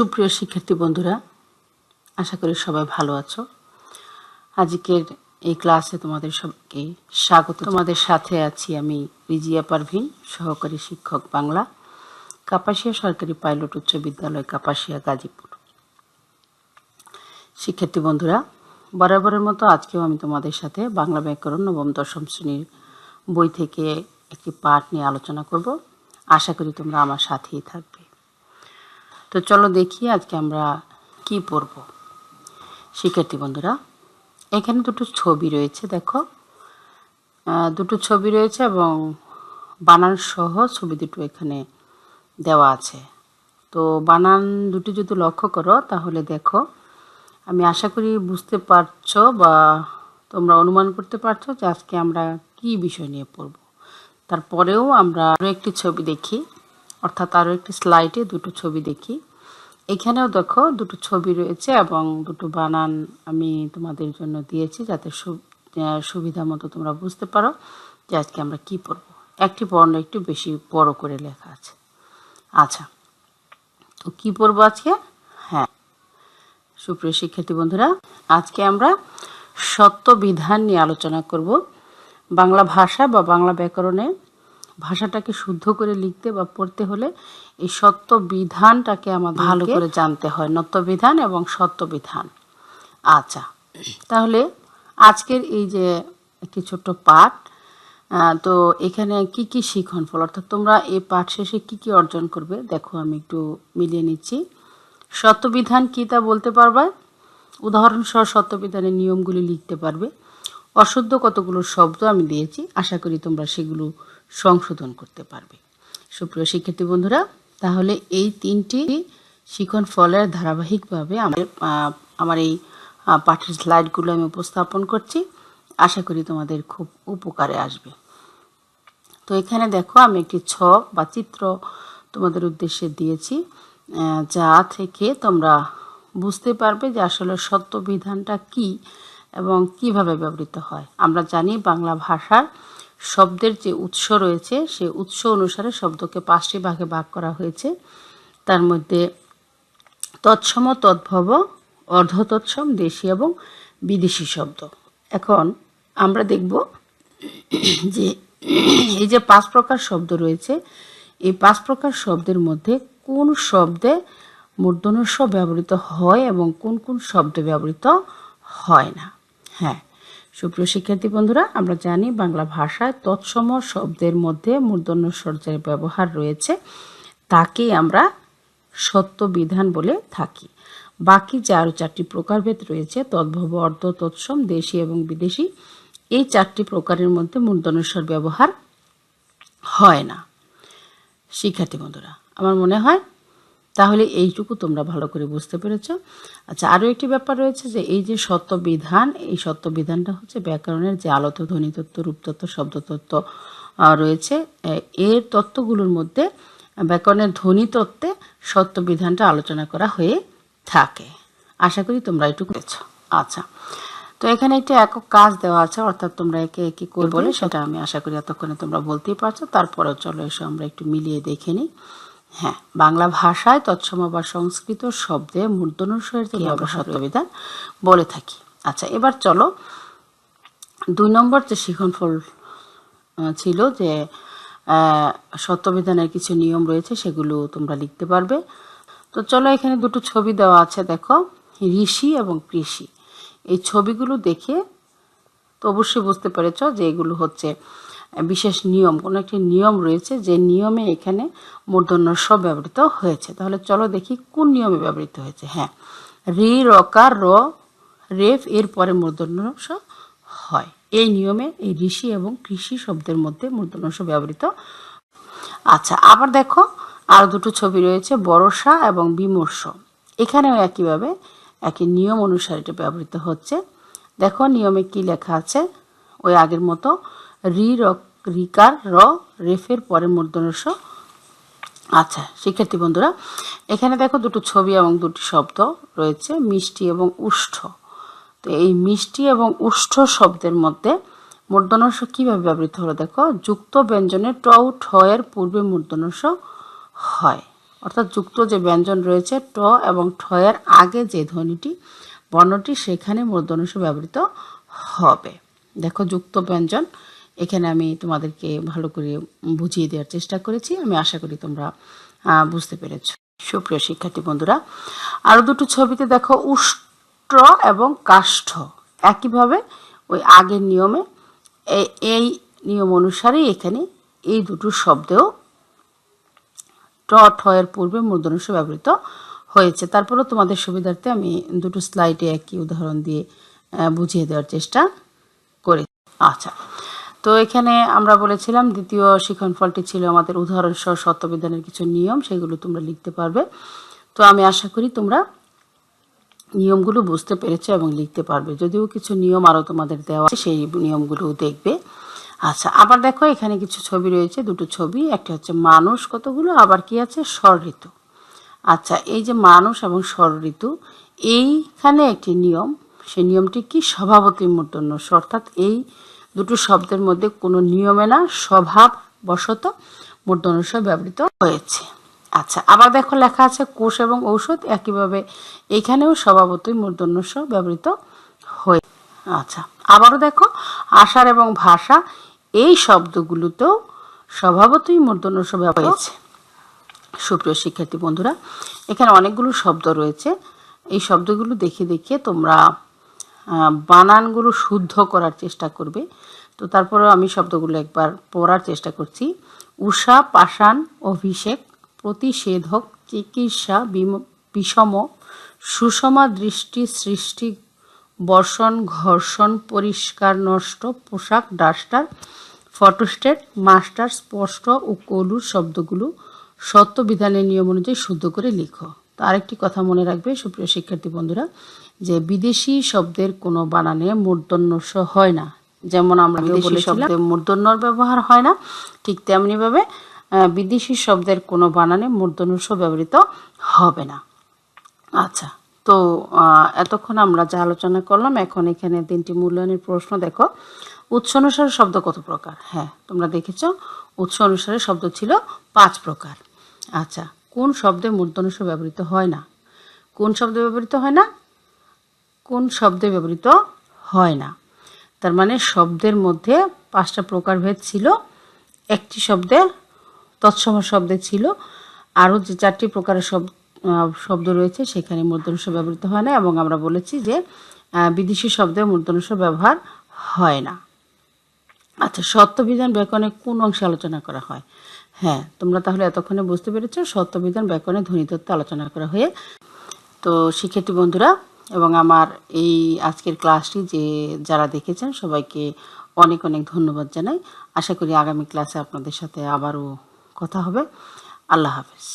সুপ্রিয় শিক্ষার্থী বন্ধুরা, আশা করি সবাই ভালো আছো। আজকের এই ক্লাসে তোমাদের সবাইকে স্বাগত। তোমাদের সাথে আছি আমি রিজিয়া পারভিন, সহকারী শিক্ষক বাংলা, কাপাসিয়া সরকারি পাইলট উচ্চ বিদ্যালয়, কাপাসিয়া গাজীপুর। শিক্ষার্থী বন্ধুরা, বরাবরের মতো আজকেও আমি তোমাদের সাথে বাংলা ব্যাকরণ নবম দশম শ্রেণির বই থেকে একটি পাঠ নিয়ে আলোচনা করব। আশা করি তোমরা আমার সাথেই থাকবে। তো চলো দেখি আজকে আমরা কি পড়ব শিক্ষার্থী বন্ধুরা, এখানে দুটো ছবি রয়েছে, দেখো। দুটো ছবি রয়েছে এবং বানান সহ ছবি দুটো এখানে দেওয়া আছে। তো বানান দুটি যদি লক্ষ্য করো, তাহলে দেখো, আমি আশা করি বুঝতে পারছ বা তোমরা অনুমান করতে পারছ যে আজকে আমরা কি বিষয় নিয়ে পড়ব। তারপরেও আমরা আরও একটি ছবি দেখি। অর্থাৎ আরও একটি স্লাইডে দুটো ছবি দেখি। এখানেও দেখো দুটো ছবি রয়েছে এবং দুটো বানান আমি তোমাদের জন্য দিয়েছি যাতে সুবিধা মতো তোমরা বুঝতে পারো যে আজকে আমরা কি পড়ব। একটি বর্ণ একটু বেশি বড় করে লেখা আছে। আচ্ছা তো কি পড়ব আজকে? হ্যাঁ সুপ্রিয় শিক্ষার্থী বন্ধুরা, আজকে আমরা সত্য বিধান নিয়ে আলোচনা করব। বাংলা ভাষা বা বাংলা ব্যাকরণে ভাষাটাকে শুদ্ধ করে লিখতে বা পড়তে হলে এই সত্য বিধানটাকে আমাদের ভালো করে জানতে হয় নত্য বিধান এবং সত্য বিধান আচ্ছা তাহলে আজকের এই যে একটি ছোট্ট পাঠ তো এখানে কি কি শিখন ফল? অর্থাৎ তোমরা এই পাঠ শেষে কি কি অর্জন করবে? দেখো, আমি একটু মিলিয়ে নিচ্ছি। সত্যবিধান কী তা বলতে পারবে? উদাহরণসহ সত্যবিধানের নিয়মগুলি লিখতে পারবে। অশুদ্ধ কতগুলো শব্দ আমি দিয়েছি, আশা করি তোমরা সেগুলো সংশোধন করতে পারবে। সুপ্রিয় শিক্ষার্থী বন্ধুরা তাহলে এই তিনটি শিখন ফলের ধারাবাহিকভাবে আহ, আমার এই পাঠের স্লাইডগুলো আমি উপস্থাপন করছি। আশা করি তোমাদের খুব উপকারে আসবে। তো এখানে দেখো আমি একটি ছক বা চিত্র তোমাদের উদ্দেশ্যে দিয়েছি যা থেকে তোমরা বুঝতে পারবে যে আসলে সত্য বিধানটা কি এবং কীভাবে ব্যবহৃত হয়। আমরা জানি বাংলা ভাষার শব্দের যে উৎস রয়েছে সেই উৎস অনুসারে শব্দকে পাঁচটি ভাগে ভাগ করা হয়েছে। তার মধ্যে তৎসম, তদ্ভব অর্ধ তৎসম দেশি এবং বিদেশি শব্দ। এখন আমরা দেখব যে এই যে পাঁচ প্রকার শব্দ রয়েছে, এই পাঁচ প্রকার শব্দের মধ্যে কোন শব্দে মূর্ধন্য স ব্যবহৃত হয় এবং কোন কোন শব্দ ব্যবহৃত হয় না? হ্যাঁ সুপ্রিয় শিক্ষার্থী বন্ধুরা, আমরা জানি বাংলা ভাষায় তৎসম শব্দের মধ্যে মূর্ধন্য স্বর্যের ব্যবহার রয়েছে। তাকেই আমরা সত্য বিধান বলে থাকি। বাকি যে আরও চারটি প্রকারভেদ রয়েছে, তদ্ভব, অর্ধ, তৎসম, দেশি এবং বিদেশি, এই চারটি প্রকারের মধ্যে মূর্ধন্যস্বর ব্যবহার হয় না। শিক্ষার্থী বন্ধুরা, আমার মনে হয় তাহলে এইটুকু তোমরা ভালো করে বুঝতে পেরেছ। আচ্ছা আরও একটি ব্যাপার রয়েছে যে এই যে সত্য বিধান এই সত্য বিধানটা হচ্ছে ব্যাকরণের যে আলত ধ্বনিতত্ত্ব রূপতত্ত্ব শব্দতত্ত্ব রয়েছে। এর তত্ত্বগুলোর মধ্যে ব্যাকরণের ধ্বনিতত্ত্বে সত্য বিধানটা আলোচনা করা হয়ে থাকে। আশা করি তোমরা এটুকু পেয়েছ আচ্ছা তো এখানে একটি একক কাজ দেওয়া আছে অর্থাৎ তোমরা একে একে করবে বলে সেটা আমি আশা করি এতক্ষণে তোমরা বলতেই পারছ। তারপরেও চলো এসে আমরা একটু মিলিয়ে দেখে নিই। হ্যাঁ বাংলা ভাষায় তৎসম বা সংস্কৃত শব্দে মূর্ধনুস্বরের যে আমরা সত্যবিধান বলে থাকি। আচ্ছা এবার চলো দুই নম্বর যে শিখনফল ছিল যে সত্যবিধানের কিছু নিয়ম রয়েছে সেগুলো তোমরা লিখতে পারবে। তো চলো এখানে দুটো ছবি দেওয়া আছে দেখো ঋষি এবং কৃষি। এই ছবিগুলো দেখে তো অবশ্যই বুঝতে পেরেছ যে এগুলো হচ্ছে বিশেষ নিয়ম, কোনো একটি নিয়ম রয়েছে যে নিয়মে এখানে মূর্ধন্য স ব্যবহৃত হয়েছে। তাহলে চলো দেখি কোন নিয়মে ব্যবহৃত হয়েছে। হ্যাঁ রি রকার র, রেফ, এর পরে মূর্ধন্য স হয়। এই নিয়মে এই ঋষি এবং কৃষি শব্দের মধ্যে মূর্ধন্য স ব্যবহৃত। আচ্ছা আবার দেখো, আর দুটো ছবি রয়েছে বর্ষা এবং বিমর্ষ। এখানেও একইভাবে একই নিয়ম অনুসারে এটা ব্যবহৃত হচ্ছে। দেখো, নিয়মে কি লেখা আছে? ওই আগের মতো রি রিকার, র, রেফের পরে মূর্ধনস্য আচ্ছা শিক্ষার্থী বন্ধুরা, এখানে দেখো দুটো ছবি এবং দুটি শব্দ রয়েছে, মিষ্টি এবং উষ্ঠ। তো এই মিষ্টি এবং উষ্ঠ শব্দের মধ্যে মূর্ধনস্য কীভাবে ব্যবহৃত হলো দেখো? যুক্ত ব্যঞ্জনে ট ঠ এর পূর্বে মূর্ধনস্য হয়। অর্থাৎ যুক্ত যে ব্যঞ্জন রয়েছে, ট এবং ঠ এর আগে যে ধ্বনিটি, বর্ণটি সেখানে মূর্ধন্য ব্যবহৃত হবে। দেখো যুক্ত ব্যঞ্জন এখানে আমি তোমাদেরকে ভালো করে বুঝিয়ে দেওয়ার চেষ্টা করেছি। আমি আশা করি তোমরা বুঝতে পেরেছ। সুপ্রিয় শিক্ষার্থী বন্ধুরা আরও দুটো ছবিতে দেখো, উষ্ট্র এবং কাষ্ঠ। একইভাবে ওই আগের নিয়মে এই- নিয়ম অনুসারেই এখানে এই দুটো শব্দেও ট, ঠ এর পূর্বে মূর্ধন্য স ব্যবহৃত হয়েছে। তারপরেও তোমাদের সুবিধার্থে আমি দুটো স্লাইডে একই উদাহরণ দিয়ে বুঝিয়ে দেওয়ার চেষ্টা করি আচ্ছা তো এখানে আমরা বলেছিলাম দ্বিতীয় শিখন ফলটি ছিল আমাদের উদাহরণ সহ সত্যবিধানের কিছু নিয়ম, সেগুলো তোমরা লিখতে পারবে। তো আমি আশা করি তোমরা নিয়মগুলো বুঝতে পেরেছ এবং লিখতে পারবে। যদিও কিছু নিয়ম আরও তোমাদের দেওয়া সেই নিয়মগুলো দেখবে। আচ্ছা আবার দেখো এখানে কিছু ছবি রয়েছে, দুটো ছবি। একটা হচ্ছে মানুষ কতগুলো, আবার কি আছে? ঋতু আচ্ছা এই যে মানুষ এবং ঋতু এইখানে একটি নিয়ম। সেই নিয়মটি কি? স্বভাবতই মূর্ধন্য অর্থাৎ এই দুটো শব্দের মধ্যে কোনো নিয়মে না স্বভাব বশত মূর্ধন্য স ব্যবহৃত হয়েছে। আচ্ছা আবার দেখো লেখা আছে, কোষ এবং ঔষধ একইভাবে এইখানেও স্বভাবতই মূর্ধন্য স ব্যবহৃত হয়ে আচ্ছা আবারও দেখো, আষাঢ় এবং ভাষা এই শব্দগুলোতেও স্বভাবতই মূর্ধন্য স ব্যবহৃত হয়েছে। সুপ্রিয় শিক্ষার্থী বন্ধুরা, এখানে অনেকগুলো শব্দ রয়েছে। এই শব্দগুলো দেখে দেখে তোমরা বানানগুলো শুদ্ধ করার চেষ্টা করবে। তো তারপরেও আমি শব্দগুলো একবার পড়ার চেষ্টা করছি। উষা, পাষাণ, অভিষেক, প্রতিষেধক, চিকিৎসা বিষম, সুষমা দৃষ্টি, সৃষ্টি, বর্ষণ, ঘর্ষণ, পরিষ্কার, নষ্ট, পোশাক, ডাস্টার, ফটোস্টেট, মাস্টার, স্পষ্ট ও কলুর শব্দগুলো সত্য বিধানের নিয়ম অনুযায়ী শুদ্ধ করে লিখো। তো আরেকটি কথা মনে রাখবে সুপ্রিয় শিক্ষার্থী বন্ধুরা যে বিদেশি শব্দের কোনো বানানে মূর্ধন্য হয় না। যেমন আমরা বিদেশি শব্দে মূর্ধন্যর ব্যবহার হয় না ঠিক তেমনিভাবে বিদেশি শব্দের কোনো বানানে মূর্ধন্য স ব্যবহৃত হবে না। আচ্ছা তো আহ, এতক্ষণ আমরা যা আলোচনা করলাম এখন এখানে তিনটি মূল্যায়নের প্রশ্ন দেখো। উৎস অনুসারে শব্দ কত প্রকার? হ্যাঁ তোমরা দেখেছ উৎস অনুসারে শব্দ ছিল পাঁচ প্রকার। আচ্ছা কোন শব্দে মূর্ধনুষ ব্যবহৃত হয় না? কোন শব্দে ব্যবহৃত হয় না? কোন শব্দে ব্যবহৃত হয় না? তার মানে শব্দের মধ্যে পাঁচটা প্রকারভেদ ছিল। একটি শব্দের তৎসম শব্দে ছিল। আরও যে চারটি প্রকারের শব্দ শব্দ রয়েছে, সেখানে মূর্ধনুষ ব্যবহৃত হয় না এবং আমরা বলেছি যে বিদেশি শব্দে মূর্ধনুষ ব্যবহার হয় না। আচ্ছা সত্যবিধান ব্যাকরণে কোন অংশে আলোচনা করা হয়? হ্যাঁ। তোমরা তাহলে এতক্ষণে বুঝতে পেরেছ সত্যবিধান ব্যাকরণে ধ্বনিতত্ত্ব আলোচনা করা হয়ে। তো শিক্ষার্থী বন্ধুরা, এবং আমার এই আজকের ক্লাসটি যে যারা দেখেছেন সবাইকে অনেক অনেক ধন্যবাদ জানাই। আশা করি আগামী ক্লাসে আপনাদের সাথে আবারও কথা হবে। আল্লাহ হাফেজ।